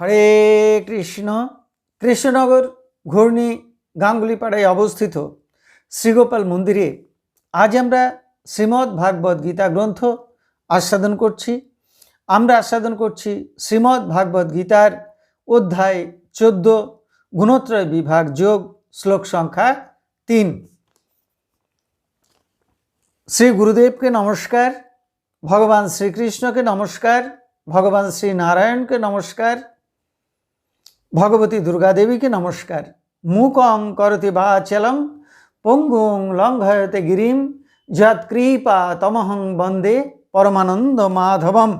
হরে কৃষ্ণ, কৃষ্ণনগর ঘূর্ণি গাঙ্গুলিপাড়ায় অবস্থিত শ্রীগোপাল মন্দিরে আজ আমরা শ্রীমদ্ ভাগবত গীতা গ্রন্থ আস্বাদন করছি। আমরা আস্বাদন করছি শ্রীমদ্ ভাগবত গীতার অধ্যায় চোদ্দ, গুণত্রয় বিভাগ যোগ, শ্লোক সংখ্যা তিন। শ্রী গুরুদেবকে নমস্কার, ভগবান শ্রীকৃষ্ণকে নমস্কার, ভগবান শ্রী নারায়ণকে নমস্কার ভগবতী দুর্গাদেবীকে নমস্কার। মুকং করতি বাচলং, পঙ্গুং লঙ্ঘয়তে গিরিম যৎকৃপা তমহং বন্দে পরমানন্দ মাধবম।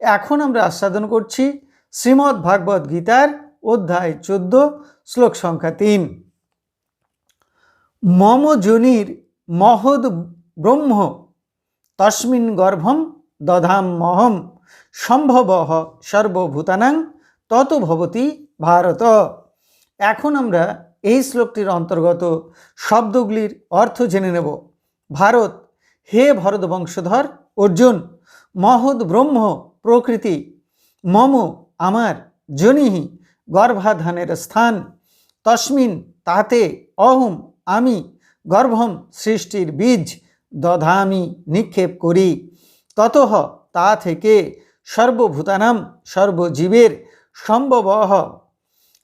এখন আমরা আস্বাদন করছি শ্রীমদ্ ভাগবত গীতার অধ্যায় চোদ্দ, শ্লোক সংখ্যা তিন। মম যোনির মহদ ব্রহ্ম, তস্মিন গর্ভম দধাম মহম, সম্ভব সর্বভূতানাং তত ভবতি ভারত। এখন আমরা এই শ্লোকটির অন্তর্গত শব্দগুলির অর্থ জেনে নেব। ভারত, হে ভরত বংশধর অর্জুন, মহৎ ব্রহ্ম প্রকৃতি, মম আমার জনিহি গর্ভাধানের স্থান, তস্মিন তাতে অহম আমি গর্ভম সৃষ্টির বীজ দধামি নিক্ষেপ করি। ততঃ তা থেকে সর্বভূতানাম সর্বজীবের সম্ভবহ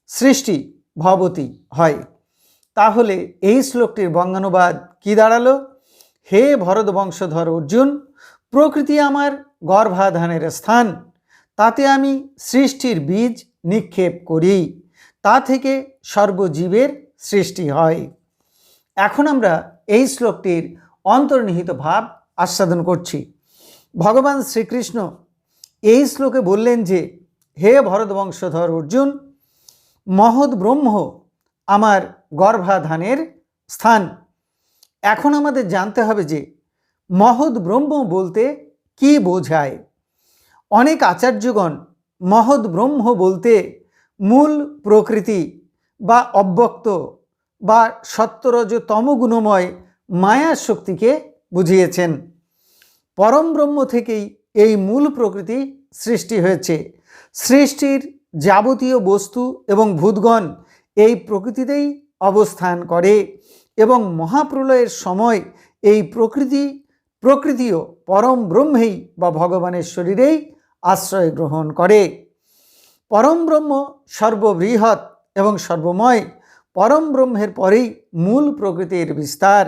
সৃষ্টি ভবতী হয়। তাহলে এই শ্লোকটির বঙ্গানুবাদ কি দাঁড়াল? হে ভরত বংশধর অর্জুন, প্রকৃতি আমার গর্ভাধানের স্থান। তাতে আমি সৃষ্টির বীজ নিক্ষেপ করি। তা থেকে সর্বজীবের সৃষ্টি হয়। এখন আমরা এই শ্লোকটির অন্তর্নিহিত ভাব আস্বাদন করছি। ভগবান শ্রীকৃষ্ণ এই শ্লোকে বললেন যে, হে ভরত বংশধর অর্জুন মহৎ ব্রহ্ম আমার গর্ভাধানের স্থান। এখন আমাদের জানতে হবে যে মহৎ ব্রহ্ম বলতে কি বোঝায়? অনেক আচার্যগণ মহৎ ব্রহ্ম বলতে মূল প্রকৃতি বা অব্যক্ত বা সত্তরজ তমগুণময় মায়া শক্তিকে বুঝিয়েছেন। পরম ব্রহ্ম থেকেই এই মূল প্রকৃতি সৃষ্টি হয়েছে। সৃষ্টির যাবতীয় বস্তু এবং ভূতগণ এই প্রকৃতিতেই অবস্থান করে এবং মহাপ্রলয়ের সময় এই প্রকৃতি, প্রকৃতিও পরম ব্রহ্মেই বা ভগবানের শরীরেই আশ্রয় গ্রহণ করে। পরম ব্রহ্ম সর্ববৃহৎ এবং সর্বময়, পরম ব্রহ্মের পরেই মূল প্রকৃতির বিস্তার।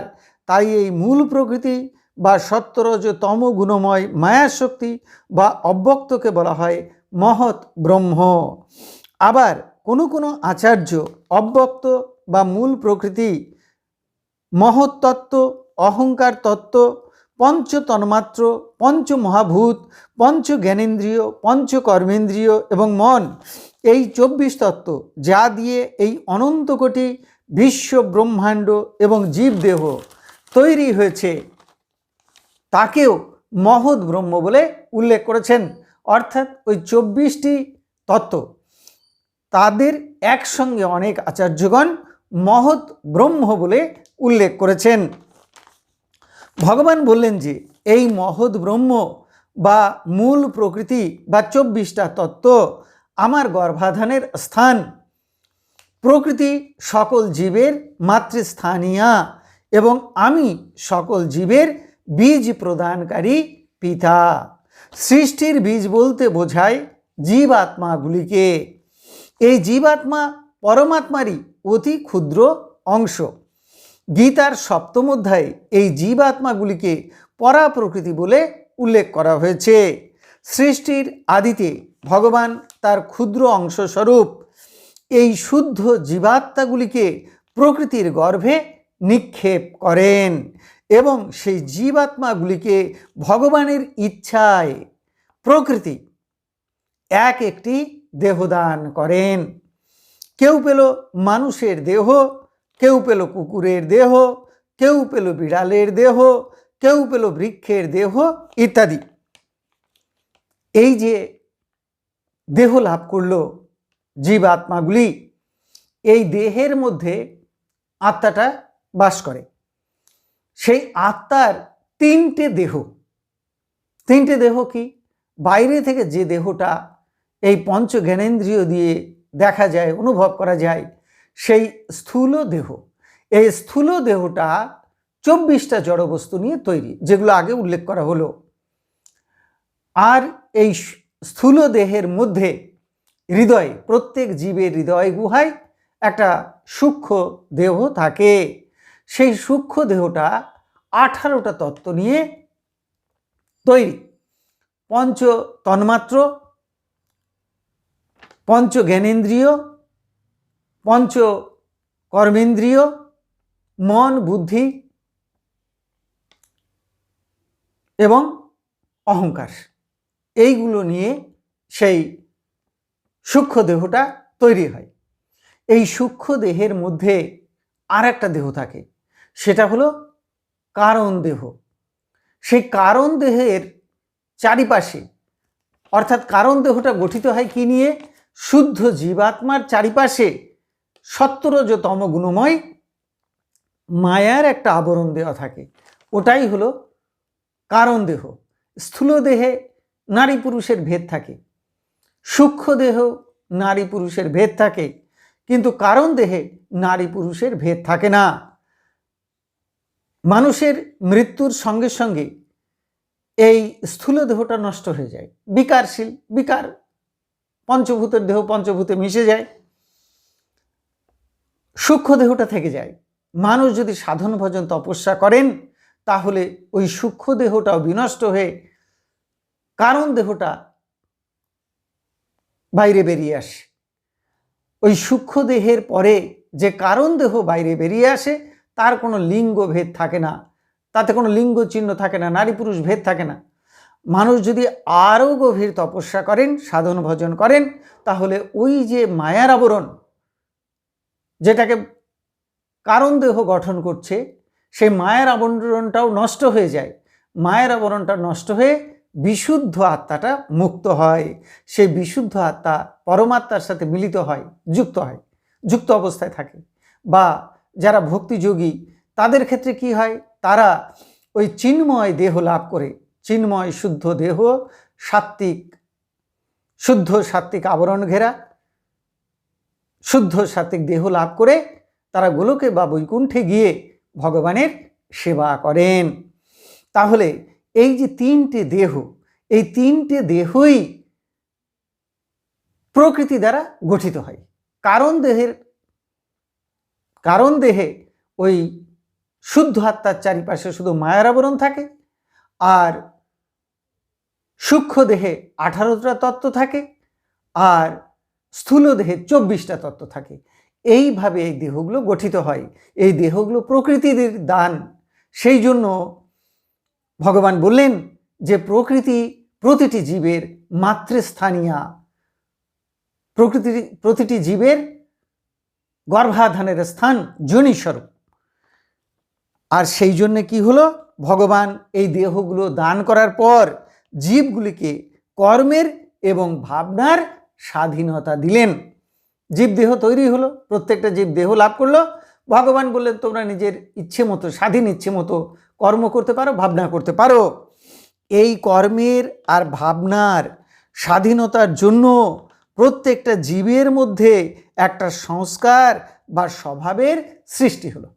তাই এই মূল প্রকৃতি বা সত্তরজ তম গুণময় মায়াশক্তি বা অব্যক্তকে বলা হয় মহৎ ব্রহ্ম। আবার কোনো কোনো আচার্য, অব্যক্ত বা মূল প্রকৃতি, মহৎ তত্ত্ব, অহংকার তত্ত্ব, পঞ্চ তন্মাত্র, পঞ্চ মহাভূত, পঞ্চ জ্ঞানেন্দ্রিয়, পঞ্চ কর্মেন্দ্রিয় এবং মন, এই চব্বিশ তত্ত্ব যা দিয়ে এই অনন্ত কোটি বিশ্ব ব্রহ্মাণ্ড এবং জীবদেহ তৈরি হয়েছে, তাকেও মহৎ ব্রহ্ম বলে উল্লেখ করেছেন। অর্থাৎ ওই চব্বিশটি তত্ত্ব। তাদের একসঙ্গে অনেক আচার্যগণ মহৎ ব্রহ্ম বলে উল্লেখ করেছেন। ভগবান বললেন যে, এই মহৎ ব্রহ্ম বা মূল প্রকৃতি বা চব্বিশটা তত্ত্ব আমার গর্ভাধানের স্থান। প্রকৃতি সকল জীবের মাতৃস্থানীয়া এবং আমি সকল জীবের বীজ প্রদানকারী পিতা। সৃষ্টির বীজ বলতে বোঝায় জীবাত্মাগুলিকে এই জীবাত্মা পরমাত্মারই অতি ক্ষুদ্র অংশ। গীতার সপ্তম অধ্যায়ে এই জীবাত্মাগুলিকে পরা প্রকৃতি বলে উল্লেখ করা হয়েছে। সৃষ্টির আদিতে ভগবান তার ক্ষুদ্র অংশস্বরূপ এই শুদ্ধ জীবাত্মাগুলিকে প্রকৃতির গর্ভে নিক্ষেপ করেন এবং সেই জীবাত্মাগুলিকে ভগবানের ইচ্ছায় প্রকৃতি এক একটি দেহদান করেন। কেউ পেল মানুষের দেহ, কেউ পেল কুকুরের দেহ, কেউ পেল বিড়ালের দেহ, কেউ পেল বৃক্ষের দেহ ইত্যাদি। এই যে দেহ লাভ করল জীবাত্মাগুলি, এই দেহের মধ্যে আত্মাটা বাস করে। সেই আত্মার তিনটে দেহ তিনটে দেহ কি? বাইরে থেকে যে দেহটা এই পঞ্চ জ্ঞানেন্দ্রিয় দিয়ে দেখা যায়, অনুভব করা যায়, সেই স্থূল দেহ। এই স্থূল দেহটা চব্বিশটা জড়বস্তু নিয়ে তৈরি, যেগুলো আগে উল্লেখ করা হলো। আর এই স্থূল দেহের মধ্যে হৃদয়, প্রত্যেক জীবের হৃদয় গুহায় একটা সূক্ষ্ম দেহ থাকে। সেই সূক্ষ্ম দেহটা আঠারোটা তত্ত্ব নিয়ে তৈরি। পঞ্চ তন্মাত্র, পঞ্চ জ্ঞানেন্দ্রিয়, পঞ্চ কর্মেন্দ্রিয়, মন, বুদ্ধি এবং অহংকার। এইগুলো নিয়ে সেই সূক্ষ্ম দেহটা তৈরি হয়। এই সূক্ষ্ম দেহের মধ্যে আর একটা দেহ থাকে, সেটা হলো কারণ দেহ। সেই কারণ দেহের চারিপাশে। অর্থাৎ কারণ দেহটা গঠিত হয় কি নিয়ে? শুদ্ধ জীবাত্মার চারিপাশে। সত্তরজতম গুণময় মায়ার একটা আবরণ দেওয়া থাকে। ওটাই হলো কারণ দেহ। স্থূল দেহে নারী পুরুষের ভেদ থাকে। সূক্ষ্ম দেহ নারী পুরুষের ভেদ থাকে। কিন্তু কারণ দেহে নারী পুরুষের ভেদ থাকে না। মানুষের মৃত্যুর সঙ্গে সঙ্গে এই স্থূল দেহটা নষ্ট হয়ে যায়। বিকারশীল, বিকার পঞ্চভূতের দেহ পঞ্চভূতে মিশে যায়। সূক্ষ্ম দেহটা থেকে যায়। মানুষ যদি সাধন ভজন তপস্যা করেন, তাহলে ওই সূক্ষ্ম দেহটাও বিনষ্ট হয়ে কারণ দেহটা বাইরে বেরিয়ে আসে। ওই সূক্ষ্ম দেহের পরে যে কারণ দেহ বাইরে বেরিয়ে আসে, তার কোনো লিঙ্গ ভেদ থাকে না। তাতে কোনো লিঙ্গ চিহ্ন থাকে না, নারী পুরুষ ভেদ থাকে না। মানুষ যদি আরও গভীর তপস্যা করেন, সাধন ভজন করেন, তাহলে ওই যে মায়ার আবরণ, যেটাকে কারণ দেহ গঠন করছে, সেই মায়ের আবরণটাও নষ্ট হয়ে যায়। মায়ের আবরণটা নষ্ট হয়ে বিশুদ্ধ আত্মাটা মুক্ত হয়। সেই বিশুদ্ধ আত্মা পরমাত্মার সাথে মিলিত হয়, যুক্ত হয়, যুক্ত অবস্থায় থাকে। বা যারা ভক্তিযোগী, তাদের ক্ষেত্রে কি হয়? তারা ওই চিন্ময় দেহ লাভ করে। চিন্ময় শুদ্ধ দেহ সাত্বিক শুদ্ধ সাত্বিক আবরণ ঘেরা, শুদ্ধ সাত্বিক দেহ লাভ করে তারা গোলকে বা বৈকুণ্ঠে গিয়ে ভগবানের সেবা করেন। তাহলে এই যে তিনটে দেহ, এই তিনটে দেহই প্রকৃতি দ্বারা গঠিত হয়। কারণ দেহের, কারণ দেহে ওই শুদ্ধ আত্মার চারিপাশে শুধু মায়ার আবরণ থাকে আর সূক্ষ্ম দেহে আঠারোটা তত্ত্ব থাকে আর স্থূল দেহে চব্বিশটা তত্ত্ব থাকে। এইভাবে এই দেহগুলো গঠিত হয়। এই দেহগুলো প্রকৃতির দান। সেই জন্য ভগবান বললেন যে প্রকৃতি প্রতিটি জীবের মাতৃস্থানীয়া। প্রকৃতি প্রতিটি জীবের গর্ভাধানের স্থান জনিস্বরূপ। আর সেই জন্য কি হলো? ভগবান এই দেহগুলো দান করার পর জীবগুলিকে কর্মের এবং ভাবনার স্বাধীনতা দিলেন। জীব দেহ তৈরি হলো, প্রত্যেকটা জীব দেহ লাভ করল। ভগবান বললেন, তোমরা নিজের ইচ্ছে মতো, স্বাধীন ইচ্ছে মতো কর্ম করতে পারো, ভাবনা করতে পারো। এই কর্মের আর ভাবনার স্বাধীনতার জন্য প্রত্যেকটা জীবের মধ্যে একটা সংস্কার বা স্বভাবের সৃষ্টি হলো।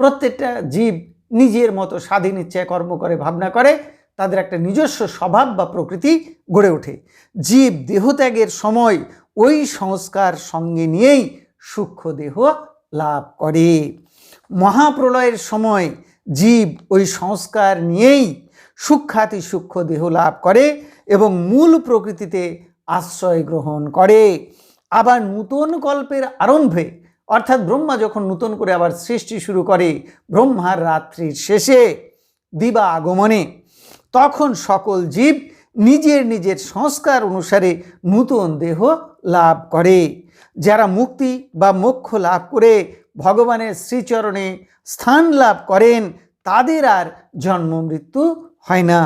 প্রত্যেকটা জীব নিজের মতো স্বাধীন ইচ্ছায় কর্ম করে, ভাবনা করে, তাদের একটা নিজস্ব স্বভাব বা প্রকৃতি গড়ে ওঠে। জীব দেহত্যাগের সময় ওই সংস্কার সঙ্গে নিয়েই সূক্ষ্ম দেহ লাভ করে। মহাপ্রলয়ের সময় জীব ওই সংস্কার নিয়েই সূক্ষাতি সূক্ষ্ম দেহ লাভ করে এবং মূল প্রকৃতিতে আশ্রয় গ্রহণ করে। আবার নূতন কল্পের আরম্ভে অর্থাৎ ব্রহ্মা যখন নূতন করে আবার সৃষ্টি শুরু করে ব্রহ্মার রাত্রির শেষে দিবা আগমনে, তখন সকল জীব নিজের নিজের সংস্কার অনুসারে নূতন দেহ লাভ করে। যারা মুক্তি বা মোক্ষ লাভ করে, ভগবানের শ্রীচরণে স্থান লাভ করেন, তাদের আর জন্ম মৃত্যু হয় না।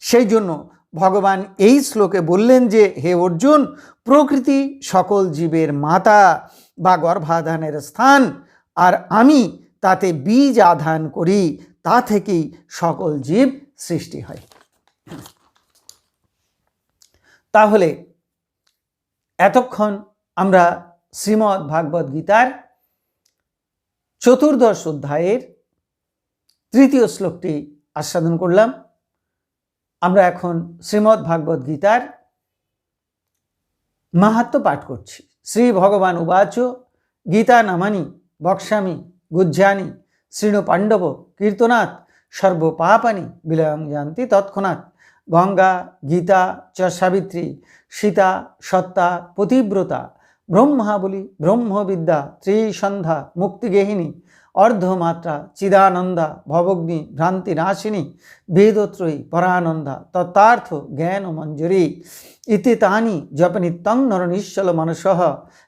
সেই জন্য ভগবান এই শ্লোকে বললেন যে, হে অর্জুন, প্রকৃতি সকল জীবের মাতা বা গর্ভাধানের স্থান। আর আমি তাতে বীজ আধান করি, তা থেকেই সকল জীব সৃষ্টি হয়। তাহলে এতক্ষণ আমরা শ্রীমদ্ ভাগবত গীতার চতুর্দশ অধ্যায়ের তৃতীয় শ্লোকটি আস্বাদন করলাম। আমরা এখন শ্রীমদ্ ভাগবত গীতার মাহাত্ম পাঠ করছি। শ্রী ভগবান উবাচ, গীতা নামানি বক্সামি গুজ্জানি, শ্রীণু পাণ্ডব, কীর্তনাথ, সর্বপাপানি বিলয়ং জানতি তৎক্ষণাৎ, গঙ্গা, গীতা, চ সাবিত্রী, সীতা, সত্তা, পতিব্রতা ব্রহ্মাবলী ব্রহ্মবিদ্যা, ত্রিসন্ধ্যা মুক্তিগেহিনী অর্ধমাত্রা, চিদানন্দা, ভবগ্নি, ভ্রান্তি, নাশিনী বেদত্রয়ী পরানন্দা, তত্ত্বার্থ, জ্ঞান মঞ্জুরি। ইতি তানি জপ নিত্যং নর নিশ্চল মনস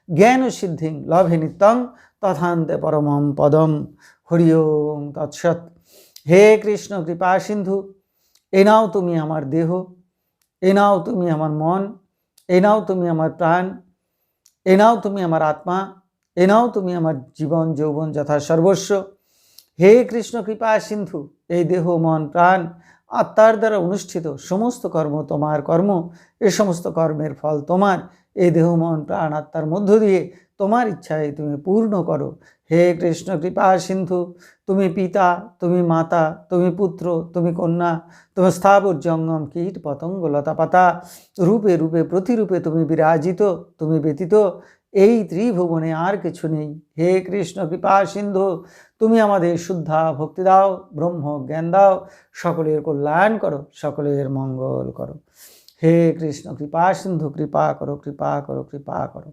জ্ঞান সিদ্ধিং লভে নিত্যং, তথান্তে পরমম পদম। হরি ওম তৎসৎ। হে কৃষ্ণ, কৃপা সিন্ধু, এ নাও তুমি আমার দেহ, এ নাও তুমি আমার মন, এ নাও তুমি আমার প্রাণ, এ নাও তুমি আমার আত্মা এ নাও তুমি আমার জীবন, যৌবন যথা সর্বস্ব। হে কৃষ্ণ, কৃপা, সিন্ধু, এই দেহ, মন, প্রাণ, আত্মার দ্বারা অনুষ্ঠিত সমস্ত কর্ম তোমার কর্ম, এ সমস্ত কর্মের ফল তোমার। এই দেহ, মন, প্রাণ, আত্মার মধ্য দিয়ে তোমার ইচ্ছায় তুমি পূর্ণ করো। হে কৃষ্ণ, কৃপা, সিন্ধু, তুমি পিতা, তুমি মাতা, তুমি পুত্র, তুমি কন্যা, তুমি স্থাবর, জঙ্গম, কীট, পতঙ্গ লতা পাতা রূপে রূপে, প্রতিরূপে তুমি বিরাজিত, তুমি ব্যতীত এই ত্রিভুবনে আর কিছু নেই। হে কৃষ্ণ, কৃপা, সিন্ধু, তুমি আমাদের শুদ্ধা ভক্তি দাও, ব্রহ্ম জ্ঞান দাও, সকলের কল্যাণ করো, সকলের মঙ্গল করো। হে কৃষ্ণ, কৃপা, সিন্ধু, কৃপা করো কৃপা করো কৃপা করো।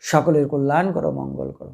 সকলের কল্যাণ করো, মঙ্গল করো।